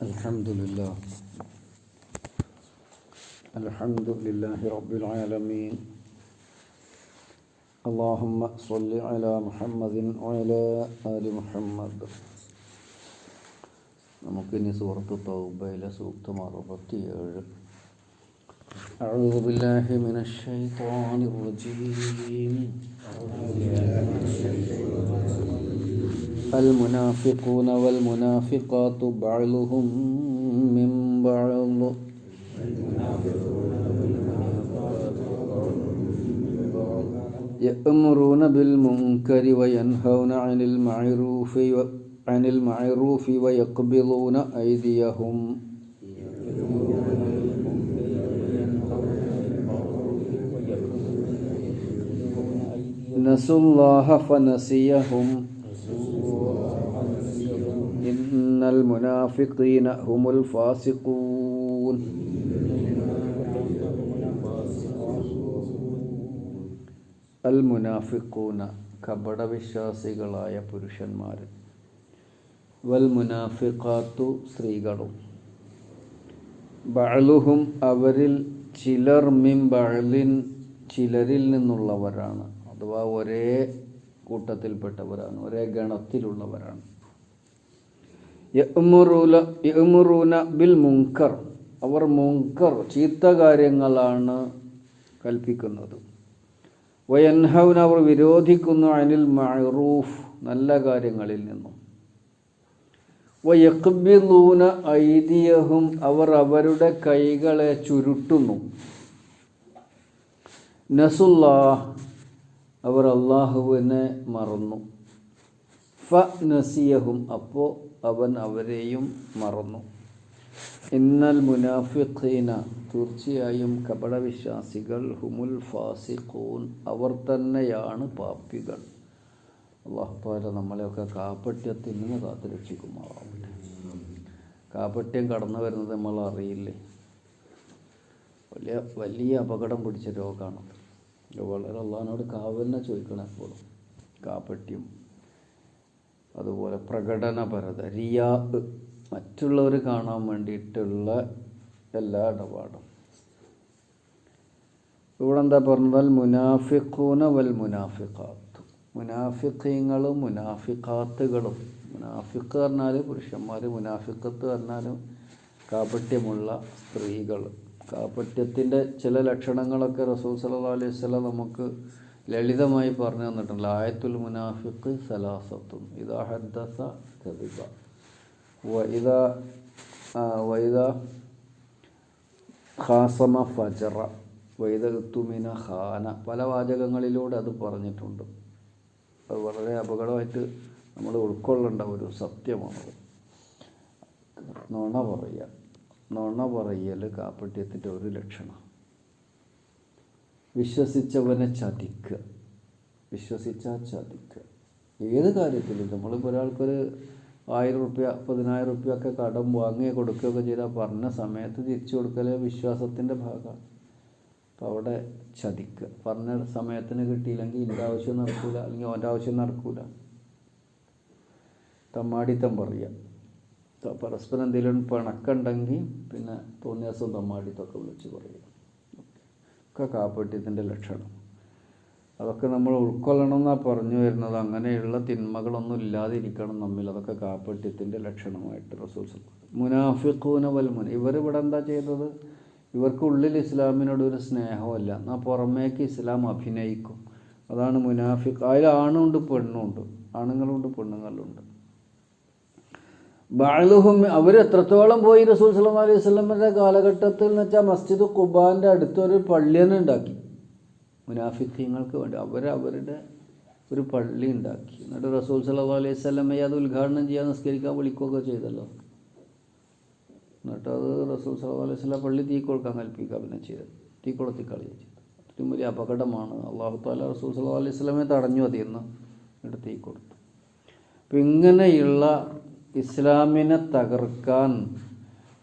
الحمد لله الحمد لله رب العالمين اللهم صل على محمد وعلى آل محمد നമുക്കിനി സൂറത്ത് തൗബയിലെ സൂക്തം അറുപത്തിയേഴ് أعوذ بالله من الشيطان الرجيم المنافقون والمنافقات بعضهم من بعض. يأمرون بالمنكر وينهون عن المعروف عن المعروف ويقبضون أيديهم. نسوا الله فنسيهم. المنافقين هم الفاسقون അൽ മുനാഫിക്കൂന കപടവിശ്വാസികളായ പുരുഷന്മാർ വൽ മുനാഫിഖാത്തു സ്ത്രീകളും ബഅലുഹും അവരിൽ ചിലർ മിൻ ബഅലിൻ ചിലരിൽ നിന്നുള്ളവരാണ് അഥവാ ഒരേ കൂട്ടത്തിൽപ്പെട്ടവരാണ് ഒരേ ഗണത്തിലുള്ളവരാണ് യഅ്മുറൂന ബിൽ മുങ്കർ അവർ മുങ്കർ ചീത്ത കാര്യങ്ങളാണ് കൽപ്പിക്കുന്നത്. വയൻഹൗന അവർ വിരോധിക്കുന്നു അനിൽ മഅറൂഫ് നല്ല കാര്യങ്ങളിൽ നിന്നും. വയക്ബിലൂന ഐതിയഹും അവർ അവരുടെ കൈകളെ ചുരുട്ടുന്നു. നസുല്ലാ അവർ അള്ളാഹുവിനെ മറന്നു. ഫ നസിയഹും അപ്പോൾ അവൻ അവരെയും മറന്നു. ഇന്നൽ മുനാഫിഖീന തീർച്ചയായും കപടവിശ്വാസികൾ ഹുമുൽ ഫാസിഖൂൻ അവർ തന്നെയാണ് പാപ്പികൾ അള്ളാഹുത്താല നമ്മളെയൊക്കെ കാപ്പട്യത്തിൽ നിന്ന് കാത്തുരക്ഷിക്കുമാറാവട്ടെ. കാപ്പട്യം കടന്നു വരുന്നത് നമ്മൾ അറിയില്ലേ? വലിയ വലിയ അപകടം പിടിച്ച രോഗമാണ് വളരെ അള്ളഹാനോട് കാവലിനെ ചോദിക്കണം എപ്പോഴും. കാപ്പട്യം അതുപോലെ പ്രകടനപരത റിയാ മറ്റുള്ളവർ കാണാൻ വേണ്ടിയിട്ടുള്ള എല്ലാ ഇടപാടും. ഇവിടെ എന്താ പറഞ്ഞാൽ മുനാഫിഖൂന വൽ മുനാഫിഖാത്ത്. മുനാഫിഖീങ്ങളും മുനാഫിഖാത്തുകളും. മുനാഫിഖ് പറഞ്ഞാൽ പുരുഷന്മാർ മുനാഫിഖത്ത് പറഞ്ഞാലും കാപട്യമുള്ള സ്ത്രീകൾ കാപട്യത്തിന്റെ ചില ലക്ഷണങ്ങളൊക്കെ റസൂൽ സല്ലാ അലൈഹി സ്വലം നമുക്ക് ലളിതമായി പറഞ്ഞു തന്നിട്ടുണ്ട് ആയത്തുൽ മുനാഫിഖ് സലാസത്തും ഇതാ ഹദ്ദസ കദിബ വൈദ വൈദ ഖാസമ ഫജറ വൈദത്തുമിന തുമിന ഖാന. പല വാചകങ്ങളിലൂടെ അത് പറഞ്ഞിട്ടുണ്ട്. അത് വളരെ അപകടമായിട്ട് നമ്മൾ ഉൾക്കൊള്ളേണ്ട ഒരു സത്യമാണ്. നുണ പറയുക. നുണ പറയൽ കാപ്പട്യത്തിന്റെ ഒരു ലക്ഷണം വിശ്വസിച്ചവനെ ചതിക്കുക. വിശ്വസിച്ചാൽ ചതിക്കുക. ഏത് കാര്യത്തിലും നമ്മളിപ്പോൾ ഒരാൾക്കൊരു ആയിരം റുപ്യ പതിനായിരം റുപ്യ ഒക്കെ കടം വാങ്ങുകയോ കൊടുക്കുകയൊക്കെ ചെയ്താൽ പറഞ്ഞ സമയത്ത് തിരിച്ചു കൊടുക്കൽ വിശ്വാസത്തിന്റെ ഭാഗമാണ്. അപ്പോൾ അവിടെ ചതിക്കുക. പറഞ്ഞ സമയത്തിന് കിട്ടിയില്ലെങ്കിൽ ഇതിന്റെ ആവശ്യം നടക്കില്ല അല്ലെങ്കിൽ അവന്റെ ആവശ്യം നടക്കില്ല തമ്മാടിത്തം പറയുക പരസ്പരം എന്തെങ്കിലും പിണക്കുണ്ടെങ്കിൽ പിന്നെ തോന്നിയ ദിവസം തമ്മാടിത്തൊക്കെ വിളിച്ച് പറയുക ഒക്കെ കാപ്പട്യത്തിന്റെ ലക്ഷണം. അതൊക്കെ നമ്മൾ ഉൾക്കൊള്ളണം എന്നാണ് പറഞ്ഞു വരുന്നത്. അങ്ങനെയുള്ള തിന്മകളൊന്നും ഇല്ലാതിരിക്കണം നമ്മിൽ. അതൊക്കെ കാപ്പട്യത്തിന്റെ ലക്ഷണമായിട്ട് റസൂൽ മുനാഫിഖൂന വൽമുന ഇവരിവിടെ എന്താ ചെയ്തത്? ഇവർക്കുള്ളിൽ ഇസ്ലാമിനോട് ഒരു സ്നേഹമല്ല എന്നാൽ പുറമേക്ക് ഇസ്ലാം അഭിനയിക്കും. അതാണ് മുനാഫിഖ്. അതിൽ ആണുണ്ട് പെണ്ണുണ്ട്. ആണുങ്ങളുണ്ട് പെണ്ണുങ്ങളുണ്ട്. ബാലുഹും അവർ എത്രത്തോളം പോയി റസൂൽ സല്ലാ അലൈഹി സ്വലമിന്റെ കാലഘട്ടത്തിൽ എന്ന് വെച്ചാൽ മസ്ജിദ് ഖുബാന്റെ അടുത്തൊരു പള്ളിയെന്നെ ഉണ്ടാക്കി. മുനാഫിക്കങ്ങൾക്ക് വേണ്ടി അവർ അവരുടെ ഒരു പള്ളി ഉണ്ടാക്കി. എന്നിട്ട് റസൂൽ സല്ലാ അലൈഹി സ്വലമയെ അത് ഉദ്ഘാടനം ചെയ്യാൻ നിസ്കരിക്കാൻ വിളിക്കുകയൊക്കെ ചെയ്തല്ലോ. എന്നിട്ട് അത് റസൂൽ സല്ലാ അലൈഹി സ്വലം പള്ളി തീ കൊടുക്കാൻ കൽപ്പിക്കുക പിന്നെ ചെയ്തത് തീ കൊളുത്തി കളിയാണ് ചെയ്തത് ഏറ്റവും വലിയ അപകടമാണ്. അള്ളാഹു താല റസൂൽ സല്ലാ അലൈഹി സ്വലമെ തടഞ്ഞു അതിന്ന് എന്നിട്ട് തീ കൊടുത്തു. അപ്പം ഇങ്ങനെയുള്ള ഇസ്ലാമിനെ തകർക്കാൻ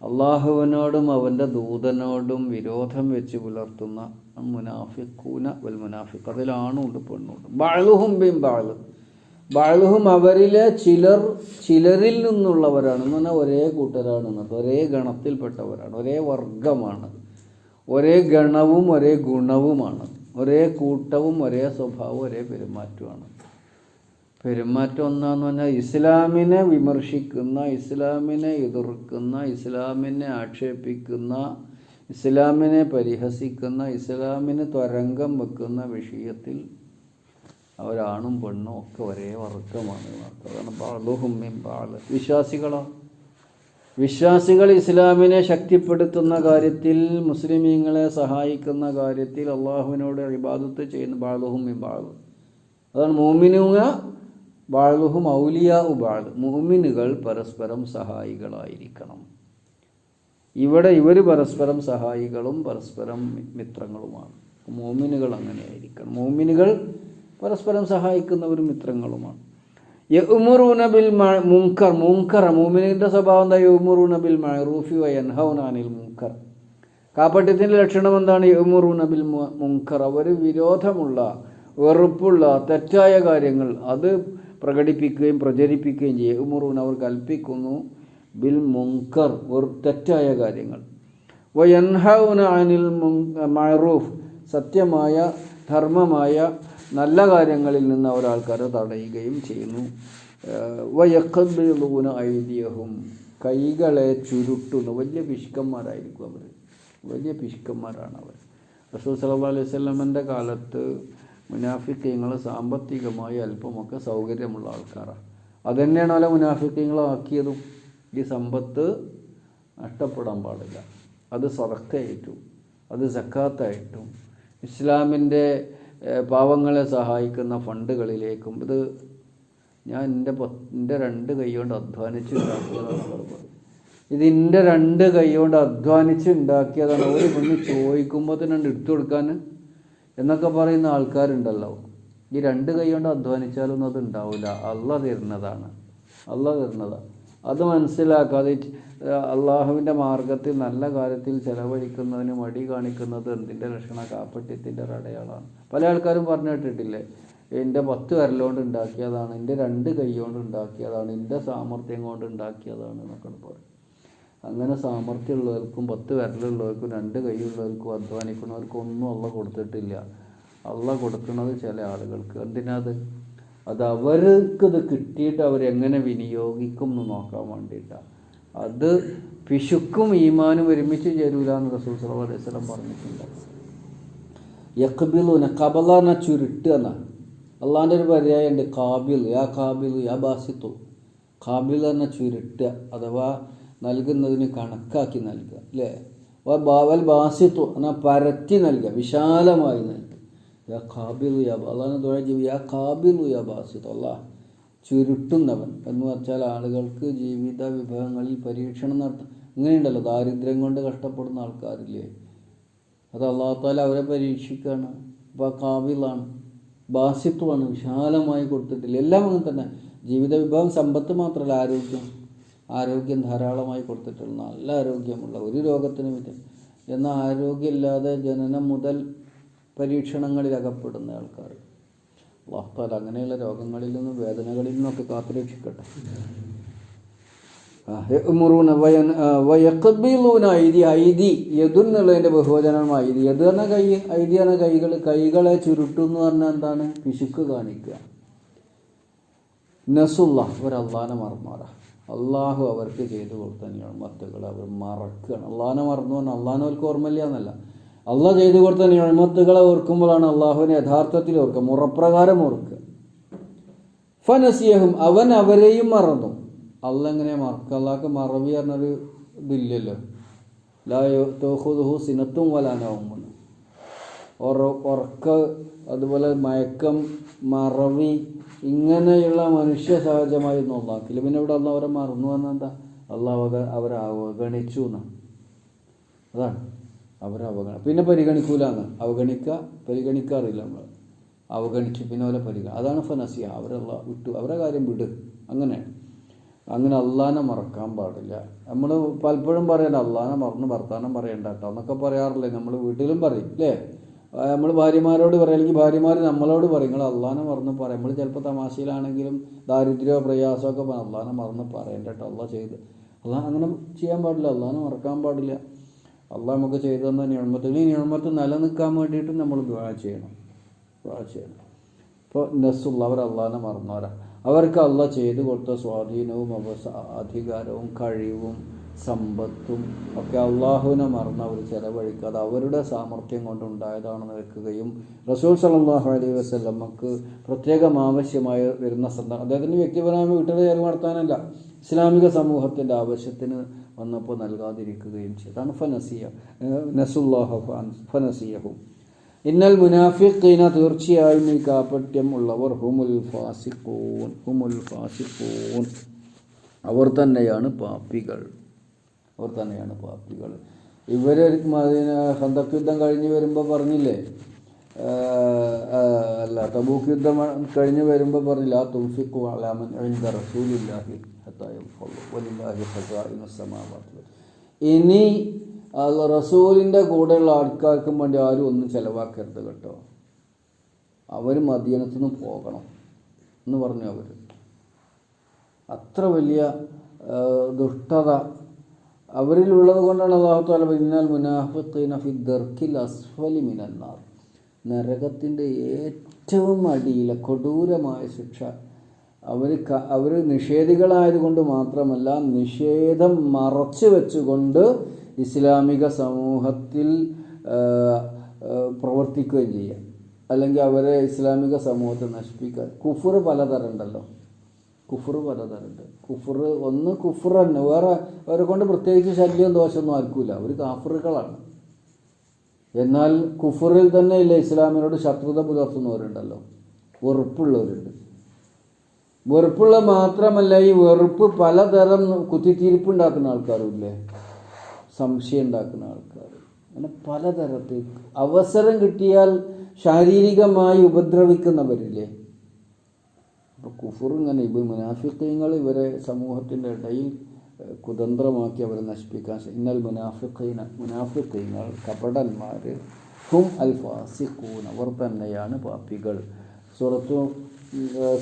അള്ളാഹുവിനോടും അവന്റെ ദൂതനോടും വിരോധം വെച്ച് പുലർത്തുന്ന മുനാഫിക്കൂന വൽ മുനാഫിഖ്. അതിലാണുണ്ട് പെണ്ണുണ്ട്. ബാളുഹും ബിം ബാൾ ബാളുഹും അവരിലെ ചിലർ ചിലരിൽ നിന്നുള്ളവരാണ്. എന്ന് പറഞ്ഞാൽ ഒരേ കൂട്ടരാണ് എന്നത് ഒരേ ഗണത്തിൽപ്പെട്ടവരാണ്. ഒരേ വർഗമാണ്. ഒരേ ഗണവും ഒരേ ഗുണവുമാണ്. ഒരേ കൂട്ടവും ഒരേ സ്വഭാവവും ഒരേ പെരുമാറ്റമാണ് പെരുമാറ്റം ഒന്നാന്ന് പറഞ്ഞാൽ ഇസ്ലാമിനെ വിമർശിക്കുന്ന ഇസ്ലാമിനെ എതിർക്കുന്ന ഇസ്ലാമിനെ ആക്ഷേപിക്കുന്ന ഇസ്ലാമിനെ പരിഹസിക്കുന്ന ഇസ്ലാമിന് തരംഗം വെക്കുന്ന വിഷയത്തിൽ അവരാണും പെണ്ണും ഒക്കെ ഒരേ വർഗമാണ്. അതാണ് ബാളുഹുമ്മിൻ ബാൾ വിശ്വാസികളോ? വിശ്വാസികൾ ഇസ്ലാമിനെ ശക്തിപ്പെടുത്തുന്ന കാര്യത്തിൽ മുസ്ലിമീങ്ങളെ സഹായിക്കുന്ന കാര്യത്തിൽ അള്ളാഹുവിനോട് ഇബാദത്ത് ചെയ്യുന്ന ബാളുഹും ബാൾ അതാണ് മോമിനുക ബാളുഹും ഔലിയ ഉബാൾ മോമിനുകൾ പരസ്പരം സഹായികളായിരിക്കണം. ഇവിടെ ഇവർ പരസ്പരം സഹായികളും പരസ്പരം മിത്രങ്ങളുമാണ്. മോമിനുകൾ അങ്ങനെയായിരിക്കണം. മോമിനുകൾ പരസ്പരം സഹായിക്കുന്നവരും മിത്രങ്ങളുമാണ്. യഉമുറൂന ബിൽ മുങ്കർ മുങ്കർ മോമിനിന്റെ സ്വഭാവം എന്താ? യഉമുറൂന ബിൽ മഅറൂഫി വ യൻഹൗന അനിൽ മുങ്കർ കാപ്പട്ടത്തിന്റെ ലക്ഷണം എന്താണ്? യഉമുറൂന ബിൽ മുങ്കർ അവർ വിരോധമുള്ള വെറുപ്പുള്ള തെറ്റായ കാര്യങ്ങൾ അത് പ്രകടിപ്പിക്കുകയും പ്രചരിപ്പിക്കുകയും ചെയ്യും. യഉമുറൂന അവർ കൽപ്പിക്കുന്നു ബിൽ മുങ്കർ വെറു തെറ്റായ കാര്യങ്ങൾ. വയൻഹൗന അനിൽ മഅറൂഫ് സത്യമായ ധർമ്മമായ നല്ല കാര്യങ്ങളിൽ നിന്ന് അവർ ആൾക്കാരെ തടയുകയും ചെയ്യുന്നു. വയക്കബിളൂന ഐതിഹ്യവും കൈകളെ ചുരുട്ടുന്നു. വലിയ പിശുക്കന്മാരായിരിക്കും അവർ വലിയ പിശുക്കന്മാരാണ് അവർ. റസൂൽ സല്ലല്ലാഹു അലൈഹി സ്വലമന്റെ കാലത്ത് മുനാഫിക്കങ്ങൾ സാമ്പത്തികമായി അല്പമൊക്കെ സൗകര്യമുള്ള ആൾക്കാരാണ് അതുതന്നെയാണ് അവരെ മുനാഫിക്കങ്ങളാക്കിയതും. ഈ സമ്പത്ത് നഷ്ടപ്പെടാൻ പാടില്ല. അത് സറക്കായിട്ടും അത് സക്കാത്തായിട്ടും ഇസ്ലാമിന്റെ പാവങ്ങളെ സഹായിക്കുന്ന ഫണ്ടുകളിലേക്കും ഇത് ഞാൻ എന്റെ എന്റെ രണ്ട് കൈ കൊണ്ട് അധ്വാനിച്ച് ഇത് എന്റെ രണ്ട് കൈ കൊണ്ട് അധ്വാനിച്ച് ഉണ്ടാക്കിയതാണ്. ഒരു പെണ്ണ് ചോദിക്കുമ്പോൾ തന്നെ എടുത്തു കൊടുക്കാൻ എന്നൊക്കെ പറയുന്ന ആൾക്കാരുണ്ടല്ലോ. ഈ രണ്ട് കൈ കൊണ്ട് അധ്വാനിച്ചാലൊന്നും അത് ഉണ്ടാവില്ല അല്ല തരുന്നതാണ്. അല്ല തരുന്നതാണ് അത് മനസ്സിലാക്കാതെ അള്ളാഹുവിന്റെ മാർഗത്തിൽ നല്ല കാര്യത്തിൽ ചെലവഴിക്കുന്നതിന് മടി കാണിക്കുന്നത് എന്തിന്റെ ലക്ഷണ? കാപ്പട്യത്തിന്റെ അടയാളമാണ്. പല ആൾക്കാരും പറഞ്ഞു കേട്ടിട്ടില്ലേ? എന്റെ പത്ത് വിരലുകൊണ്ട് ഉണ്ടാക്കിയതാണ്. എന്റെ രണ്ട് കൈ കൊണ്ട് ഉണ്ടാക്കിയതാണ്. എന്റെ സാമർഥ്യം കൊണ്ട് ഉണ്ടാക്കിയതാണ് എന്നൊക്കെ പറയും അങ്ങനെ സാമർഥ്യമുള്ളവർക്കും പത്ത് വിരലുള്ളവർക്കും രണ്ട് കൈയുള്ളവർക്കും അധ്വാനിക്കുന്നവർക്കും ഒന്നും അള്ള കൊടുത്തിട്ടില്ല. അള്ള കൊടുക്കുന്നത് ചില ആളുകൾക്ക്. എന്തിനാത്? അത് അവർക്ക് ഇത് കിട്ടിയിട്ട് അവരെങ്ങനെ വിനിയോഗിക്കും എന്ന് നോക്കാൻ വേണ്ടിയിട്ടാണ് അത് പിശുക്കും ഈമാനും ഒരുമിച്ച് ചേരൂല എന്ന് റസൂൽ സലഹ് അലൈഹി സ്വലം പറഞ്ഞിട്ടുണ്ട്. യക്ബിലുന കബല എന്ന ചുരുട്ട് എന്ന. അള്ളാന്റെ ഒരു പര്യായമുണ്ട്. കാബിൽ യാ കാബിൽ യാ ബാസിത്തു. കാബിൽ എന്ന ചുരുട്ട്. അഥവാ നൽകുന്നതിന് കണക്കാക്കി നൽകുക അല്ലേ? വ ബാവൽ ബാസിത്തു എന്നാൽ പരത്തി നൽകുക വിശാലമായി നൽകുക. അള്ളാഹ് ചുരുട്ടുന്നവൻ. എന്ന് വെച്ചാൽ ആളുകൾക്ക് ജീവിത വിഭവങ്ങളിൽ പരീക്ഷണം നടത്താം. ഇങ്ങനെയുണ്ടല്ലോ ദാരിദ്ര്യം കൊണ്ട് കഷ്ടപ്പെടുന്ന ആൾക്കാരില്ലേ? അത് അള്ളാഹത്താൽ അവരെ പരീക്ഷിക്കുകയാണ്. അപ്പോൾ കാവിലാണ് ബാസിത്വമാണ് വിശാലമായി കൊടുത്തിട്ടില്ല. എല്ലാം അങ്ങനെ തന്നെ ജീവിത വിഭവം സമ്പത്ത് മാത്രമല്ല ആരോഗ്യം. ആരോഗ്യം ധാരാളമായി കൊടുത്തിട്ടുള്ള നല്ല ആരോഗ്യമുള്ള ഒരു രോഗത്തിനും ഇല്ല. എന്നാൽ ആരോഗ്യമില്ലാതെ ജനനം മുതൽ പരീക്ഷണങ്ങളിൽ അകപ്പെടുന്ന ആൾക്കാർ. അള്ളാഹത്താല അങ്ങനെയുള്ള രോഗങ്ങളിൽ നിന്നും വേദനകളിൽ നിന്നൊക്കെ കാത്തുരക്ഷിക്കട്ടെ. യഅ്മുറൂന വയൻ- യദു എന്നുള്ളതിന്റെ ബഹുവചനം യദ് എന്ന കൈ ഐതിയാണ് എന്ന കൈകൾ കൈകളെ ചുരുട്ടും എന്ന് പറഞ്ഞാൽ എന്താണ്? പിശുക്ക് കാണിക്കുക. നസുല്ല ഒരു അള്ളാനെ മറന്നോരാ അള്ളാഹു അവർക്ക് ചെയ്തു കൊടുത്ത നിയമത്തുകൾ അവർ മറക്കുകയാണ്. അള്ളാഹിനെ മറന്നു പറഞ്ഞാൽ അള്ളാഹിനെ അവർക്ക് ഓർമ്മയില്ല എന്നല്ല. അള്ളാഹ് ചെയ്തു കൊടുത്ത നിയമത്തുകളെ ഓർക്കുമ്പോഴാണ് അള്ളാഹുവിനെ യഥാർത്ഥത്തിൽ ഓർക്കുക മുറപ്രകാരം ഓർക്കുക. ഫനസിയഹും അവൻ അവരെയും മറന്നു. അള്ള എങ്ങനെ മറക്ക? അള്ളാഹ്ക്ക് മറവി എന്നൊരു ഇതില്ലല്ലോ ലാ തോഹുദുഹു സിനത്തും വലാനാവുമ്പോൾ ഉറക്ക അതുപോലെ മയക്കം മറവി ഇങ്ങനെയുള്ള മനുഷ്യ സഹജമായി ഒന്നും അള്ളാഹ്ക്കില്ല പിന്നെ ഇവിടെ അള്ളാഹ് അവരെ മറന്നു വന്നെന്താ അള്ളാഹ് അവക അവരെ അവഗണിച്ചു എന്നാണ് അതാണ്. അവരെ അവഗണ പിന്നെ പരിഗണിക്കൂല എന്ന് അവഗണിക്കുക പരിഗണിക്കാറില്ല നമ്മൾ അവഗണിച്ചു പിന്നെ അവരെ പരിഗണ അതാണ് ഫനസിയ അവരല്ല വിട്ടു. അവരെ കാര്യം വിട്. അങ്ങനെ. അങ്ങനെ അള്ളാനെ മറക്കാൻ പാടില്ല. നമ്മൾ പലപ്പോഴും പറയണ്ട അള്ളാനെ മറന്ന് വർത്താനം പറയണ്ട കേട്ടോ എന്നൊക്കെ പറയാറില്ലേ? നമ്മൾ വീട്ടിലും പറയും അല്ലേ നമ്മൾ ഭാര്യമാരോട് പറയുക അല്ലെങ്കിൽ ഭാര്യമാർ നമ്മളോട് പറയും നിങ്ങൾ അള്ളാനെ മറന്ന് പറയും നമ്മൾ ചിലപ്പോൾ തമാശയിലാണെങ്കിലും ദാരിദ്ര്യമോ പ്രയാസമോ ഒക്കെ പറയും അള്ളാനെ മറന്ന് പറയണ്ട കേട്ടോ അള്ളാഹ് ചെയ്ത്. അള്ളാഹ് അങ്ങനെ ചെയ്യാൻ പാടില്ല അള്ളാഹിനെ മറക്കാൻ പാടില്ല. അള്ളാഹ് നമുക്ക് ചെയ്തു തന്ന നിയമത്തിൽ ഈ നിയമത്ത് നിലനിൽക്കാൻ വേണ്ടിയിട്ടും നമ്മൾ ദുവാ ചെയ്യണം ദുവാ ചെയ്യണം. ഇപ്പോൾ നസ്സുള്ള അവർ അള്ളാഹിനെ മറന്നവരാ. അവർക്ക് അള്ളാഹ് ചെയ്തു കൊടുത്ത സ്വാധീനവും അവസ അധികാരവും കഴിവും സമ്പത്തും ഒക്കെ അള്ളാഹുവിനെ മറന്ന് അവർ അത് അവരുടെ സാമർഥ്യം കൊണ്ടുണ്ടായതാണെന്ന് വെക്കുകയും റസൂൽ സലാഹു അലൈഹി വസ്ലമക്ക് പ്രത്യേകം ആവശ്യമായ വരുന്ന സന്ദർഭം അദ്ദേഹത്തിന്റെ വ്യക്തിപരമായ വീട്ടിൽ ചെലവ് നടത്താനല്ല ഇസ്ലാമിക സമൂഹത്തിന്റെ ആവശ്യത്തിന് വന്നപ്പോൾ നൽകാതിരിക്കുകയും ചെയ്താണ് ഫനസിയ നസുല്ലാഹു ഫനസിയഹും. ഇന്നൽ മുനാഫിഖീന തീർച്ചയായും ഈ കാപ്പട്യം ഉള്ളവർ ഹുമുൽ ഫാസിഖൂൻ ഹുമുൽ ഫാസിഖൂൻ. അവർ തന്നെയാണ് പാപ്പികൾ അവർ തന്നെയാണ് പാർട്ടികൾ. ഇവർ ഹന്തക് യുദ്ധം കഴിഞ്ഞ് വരുമ്പോൾ പറഞ്ഞില്ലേ? അല്ല തബൂക്ക് യുദ്ധം കഴിഞ്ഞ് വരുമ്പോൾ പറഞ്ഞില്ല? ആ തുംഫിക്കു അലാമൻ റസൂലില്ലാഹി ഇനി റസൂലിന്റെ കൂടെയുള്ള ആൾക്കാർക്കും വേണ്ടി ആരും ഒന്നും ചിലവാക്കരുത് കേട്ടോ. അവർ മദീനത്തു നിന്ന് പോകണം എന്ന് പറഞ്ഞു അവർ അത്ര വലിയ ദുഷ്ടത അവരിലുള്ളത് കൊണ്ടാണ് അള്ളാഹു താല പിന്നാൽ മുനാഫിഖീന ഫി ദർക്കിൽ മിനന്നാർ നരകത്തിന്റെ ഏറ്റവും അടിയിലെ കൊടൂരമായ ശിക്ഷ. അവർ അവർ നിഷേധികളായതുകൊണ്ട് മാത്രമല്ല നിഷേധം മറച്ചു വെച്ചുകൊണ്ട് ഇസ്ലാമിക സമൂഹത്തിൽ പ്രവർത്തിക്കുകയും ചെയ്യുക അല്ലെങ്കിൽ അവരെ ഇസ്ലാമിക സമൂഹത്തെ നശിപ്പിക്കുക കുഫർ പലതരം ഉണ്ടല്ലോ കുഫർ പലതരമുണ്ട്. കുഫർ ഒന്ന് കുഫർ തന്നെ വേറെ അവരെ കൊണ്ട് പ്രത്യേകിച്ച് ശല്യം ദോഷമൊന്നും ആർക്കൂല അവർ കാഫറുകളാണ്. എന്നാൽ കുഫറിൽ തന്നെ ഇല്ല ഇസ്ലാമിനോട് ശത്രുത പുലർത്തുന്നവരുണ്ടല്ലോ. വെറുപ്പുള്ളവരുണ്ട്. വെറുപ്പുള്ള മാത്രമല്ല ഈ വെറുപ്പ് പലതരം കുത്തിത്തിരിപ്പുണ്ടാക്കുന്ന ആൾക്കാരും ഇല്ലേ സംശയം ഉണ്ടാക്കുന്ന ആൾക്കാർ അങ്ങനെ പലതരത്തിൽ അവസരം കിട്ടിയാൽ ശാരീരികമായി ഉപദ്രവിക്കുന്നവരില്ലേ? കുഫർ ഇങ്ങനെ ഇവ മുനാഫിക്കങ്ങൾ ഇവരെ സമൂഹത്തിന്റെ ഇടയിൽ കുതന്ത്രമാക്കി അവരെ നശിപ്പിക്കാൻ ഇന്നൽ മുനാഫിക്കൈന മുനാഫിക്കൈങ്ങൾ കപടന്മാർ ഹും അൽ ഫാസിഖൂൻ അവർ തന്നെയാണ് പാപ്പികൾ സുറത്തു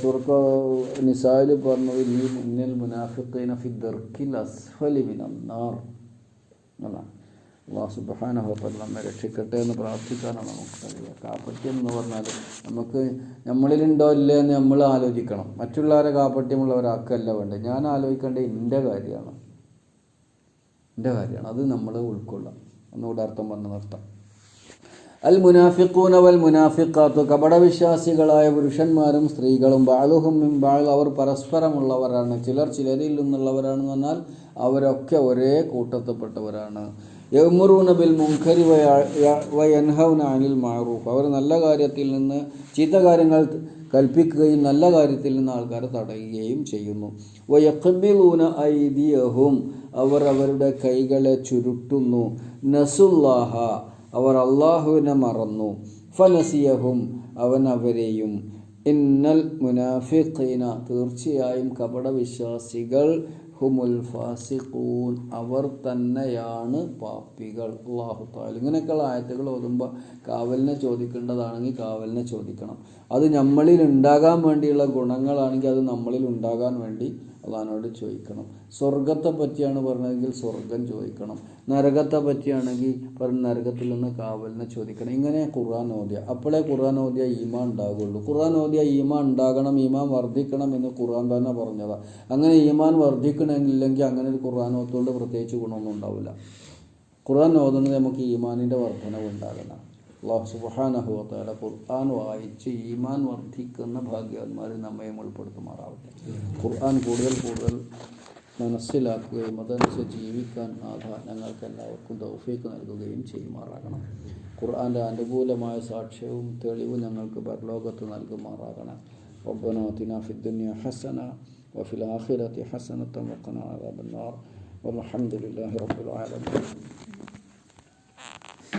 സുറത്ത് നിസായിൽ പറഞ്ഞത് ഈ ഇന്നൽ മുനാഫിക്കൈന ഫി ദർക്കിൽ അസ്ഫലി എന്നാണ്. അള്ളാഹു സുബാനഹോപ്പൽ നമ്മെ രക്ഷിക്കട്ടെ എന്ന് പ്രാർത്ഥിക്കാനാണ് നമുക്ക് കഴിയുക. കാപ്പട്ട്യം എന്ന് പറഞ്ഞാൽ നമുക്ക് നമ്മളിലുണ്ടോ ഇല്ലേ എന്ന് നമ്മൾ ആലോചിക്കണം. മറ്റുള്ളവരെ കാപ്പട്ട്യമുള്ളവരാക്കല്ല വേണ്ടത്. ഞാൻ ആലോചിക്കേണ്ടത് എന്റെ കാര്യമാണ്. എന്റെ കാര്യമാണ്. അത് നമ്മൾ ഉൾക്കൊള്ളാം. ഒന്നുകൂടെ അർത്ഥം പറഞ്ഞ് നിർത്താം. അൽ മുനാഫിഖൂന വൽ മുനാഫിഖാത്തു. കപടവിശ്വാസികളായ പുരുഷന്മാരും സ്ത്രീകളും ബാളുഹും ബാൾ. അവർ പരസ്പരമുള്ളവരാണ്. ചിലർ ചിലരിൽ നിന്നുള്ളവരാണെന്ന് പറഞ്ഞാൽ അവരൊക്കെ ഒരേ കൂട്ടത്തിൽപ്പെട്ടവരാണ്. യമുറൂന ബിൽ മുൻഖരി വയൻഹൗന അനിൽ മാറൂഫ്. അവർ നല്ല കാര്യത്തിൽ നിന്ന് ചീത്ത കാര്യങ്ങൾ കൽപ്പിക്കുകയും നല്ല കാര്യത്തിൽ നിന്ന് ആൾക്കാരെ തടയുകയും ചെയ്യുന്നു. വയക്കബിലൂന ഐദിയഹും. അവർ അവരുടെ കൈകളെ ചുരുട്ടുന്നു. നസുല്ലാഹ. അവർ അള്ളാഹുവിനെ മറന്നു. ഫനസിയഹും. അവൻ അവരെയും. ഇന്നൽ മുനാഫിഖീന. തീർച്ചയായും കപടവിശ്വാസികൾ ഹുമുൽ ഫാസിഖൂൻ അവർ തന്നെയാണ് പാപ്പികൾ അള്ളാഹു താല ഇങ്ങനെയൊക്കെയുള്ള ആയത്തുകൾ ഓതുമ്പോൾ കാവലിനെ ചോദിക്കേണ്ടതാണെങ്കിൽ കാവലിനെ ചോദിക്കണം. അത് നമ്മളിൽ ഉണ്ടാകാൻ വേണ്ടിയുള്ള ഗുണങ്ങളാണെങ്കിൽ അത് നമ്മളിൽ ഉണ്ടാകാൻ വേണ്ടി അള്ളഹാനോട് ചോദിക്കണം. സ്വർഗത്തെ പറ്റിയാണ് പറഞ്ഞതെങ്കിൽ സ്വർഗം ചോദിക്കണം. നരകത്തെ പറ്റിയാണെങ്കിൽ പറഞ്ഞ നരകത്തിൽ നിന്ന് കാവലിനെ ചോദിക്കണം. ഇങ്ങനെ ഖുർആൻ ഓദ്യ അപ്പോഴേ ഖുർആൻ ഓദ്യ ഈമാൻ ഉണ്ടാകുള്ളൂ ഖുർആൻ ഓദ്യ ഈമാൻ ഉണ്ടാകണം ഈമാൻ വർദ്ധിക്കണം എന്ന് ഖുർആൻ തന്നെ പറഞ്ഞതാണ് അങ്ങനെ ഈമാൻ വർദ്ധിക്കണമെന്നില്ലെങ്കിൽ അങ്ങനെ ഒരു ഖുർആൻ ഓത്തുകൊണ്ട് പ്രത്യേകിച്ച് ഗുണമൊന്നും ഉണ്ടാവില്ല. ഖുർആൻ ഓതുന്നത് നമുക്ക് ഈമാനിന്റെ വർധനവ് ഉണ്ടാകണം. അള്ളാഹു സുബാനഹുല ഖുർആൻ വായിച്ച് ഈമാൻ വർദ്ധിക്കുന്ന ഭാഗ്യവാന്മാരിൽ നമ്മയും ഉൾപ്പെടുത്തുമാറാവട്ടെ ഖുർആൻ കൂടുതൽ കൂടുതൽ മനസ്സിലാക്കുകയും അതനുസരിച്ച് ജീവിക്കാൻ നാഥ ഞങ്ങൾക്ക് എല്ലാവർക്കും തൗഫീക്ക് നൽകുകയും ചെയ്യുമാറാകണം ഖുർആൻ്റെ അനുകൂലമായ സാക്ഷ്യവും തെളിവും ഞങ്ങൾക്ക് പരലോകത്ത് നൽകുമാറാകണം ربنا آتنا في الدنيا حسنة وفي الآخرة حسنة وقنا عذاب النار والحمد لله رب العالمين